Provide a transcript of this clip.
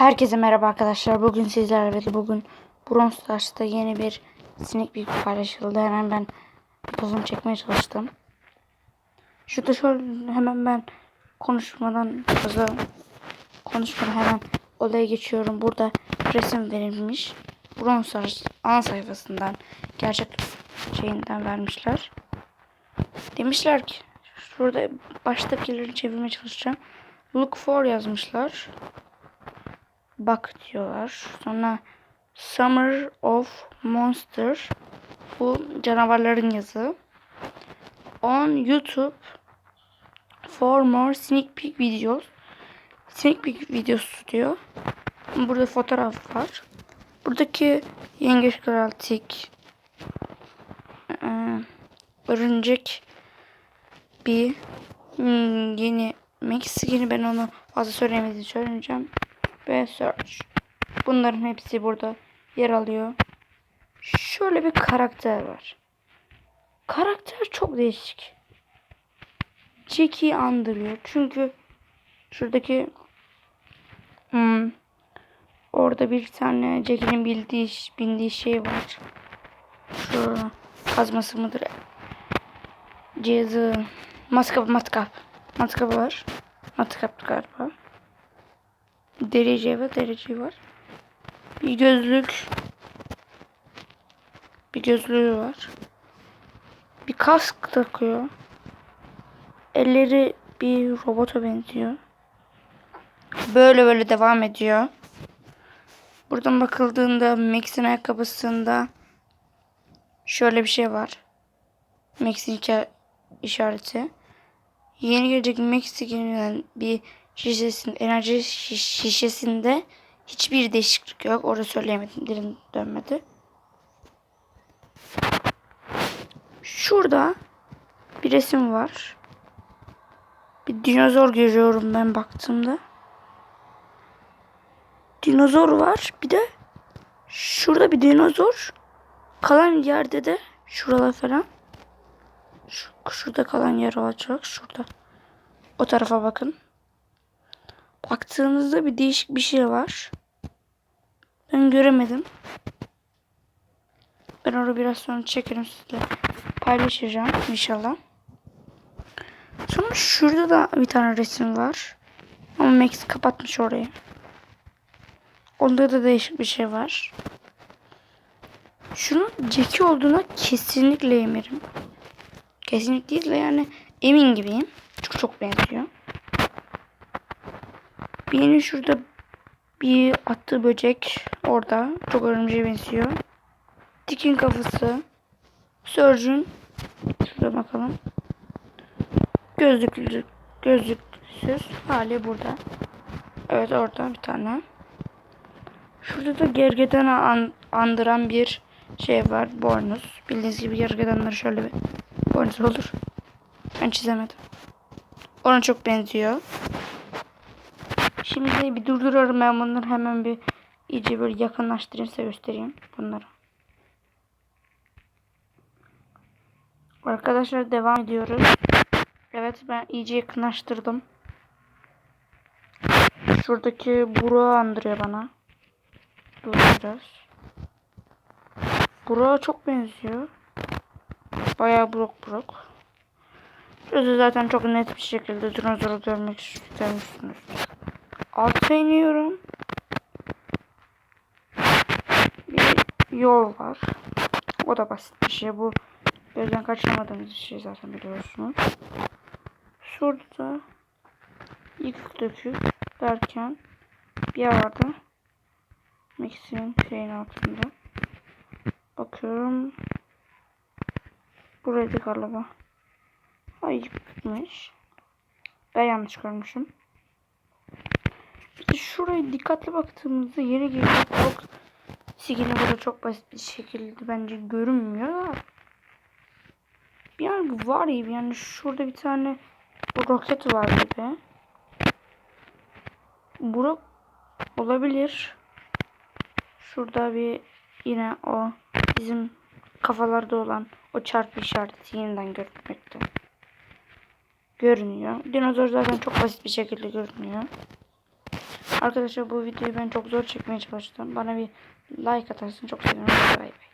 Herkese merhaba arkadaşlar. Bugün sizlerle birlikte bugün Bronze Stars'ta yeni bir sinek bir paylaşıldı. Hemen ben pozunu çekmeye çalıştım. Şurada şöyle hemen ben konuşmadan fazla konuşmadan hemen olaya geçiyorum. Burada resim verilmiş. Bronze Stars ana sayfasından gerçek şeyinden vermişler. Demişler ki şurada baştakileri çevirmeye çalışacağım. Look for yazmışlar bak diyorlar. Sonra Summer of Monster bu canavarların yazı. On YouTube for more sneak peek videos. Sneak peek videosu diyor. Burada fotoğraf var. Buradaki yengeç kral tik ee, örümcek bir hmm, yeni Meksikini ben onu fazla söylemediğini söyleyeceğim ve search. Bunların hepsi burada yer alıyor. Şöyle bir karakter var. Karakter çok değişik. Jackie'yi andırıyor. Çünkü şuradaki hmm, orada bir tane Jackie'nin bildiği bindiği şey var. Şu kazması mıdır? Cihazı matkap matkap. Matkap var. Matkap galiba derece ve derece var. Bir gözlük. Bir gözlüğü var. Bir kask takıyor. Elleri bir robota benziyor. Böyle böyle devam ediyor. Buradan bakıldığında Max'in ayakkabısında şöyle bir şey var. Max'in işareti. Yeni gelecek Max'in bir şişesinde, enerji şişesinde hiçbir değişiklik yok. Orada söyleyemedim. Dilim dönmedi. Şurada bir resim var. Bir dinozor görüyorum ben baktığımda. Dinozor var. Bir de şurada bir dinozor. Kalan yerde de şurada falan. Şu, şurada kalan yer olacak. Şurada. O tarafa bakın. Baktığınızda bir değişik bir şey var. Ben göremedim. Ben onu biraz sonra çekerim sizle. Paylaşacağım inşallah. Sonra şurada da bir tane resim var. Ama Max kapatmış orayı. Onda da değişik bir şey var. Şunun Jackie olduğuna kesinlikle eminim. Kesinlikle değil de yani emin gibiyim. Çok çok benziyor. Birinin şurada bir attığı böcek orada. Çok örümceğe benziyor. Dikin kafası. Surgeon. Şurada bakalım. Gözlüklü, gözlüksüz hali burada. Evet orada bir tane. Şurada da gergedana an, andıran bir şey var. Bornuz. Bildiğiniz gibi gergedanları şöyle bir bornuz olur. Ben çizemedim. Ona çok benziyor. Şimdi bir durduruyorum ben bunları hemen bir iyice böyle yakınlaştırayım size göstereyim bunları. Arkadaşlar devam ediyoruz. Evet ben iyice yakınlaştırdım. Şuradaki Burak'ı andırıyor bana. Dur biraz. Burak'a çok benziyor. Bayağı Burak Burak. Şurada zaten çok net bir şekilde dinozoru görmek istemişsiniz alta iniyorum. Bir yol var. O da basit bir şey. Bu gözden kaçırmadığımız bir şey zaten biliyorsunuz. Şurada yıkık dökük derken bir vardı. Mixin şeyin altında. Bakıyorum. Buraydı galiba. Ay yıkıkmış. Ben yanlış görmüşüm şuraya dikkatli baktığımızda yeni geliyor çok sigini burada çok basit bir şekilde bence görünmüyor da yani var ya yani şurada bir tane bu roket var gibi. Burak olabilir. Şurada bir yine o bizim kafalarda olan o çarpı işareti yeniden görünmekte. Görünüyor. Dinozor zaten çok basit bir şekilde görünüyor. Arkadaşlar bu videoyu ben çok zor çekmeye çalıştım. Bana bir like atarsın çok sevinirim. Bay bay.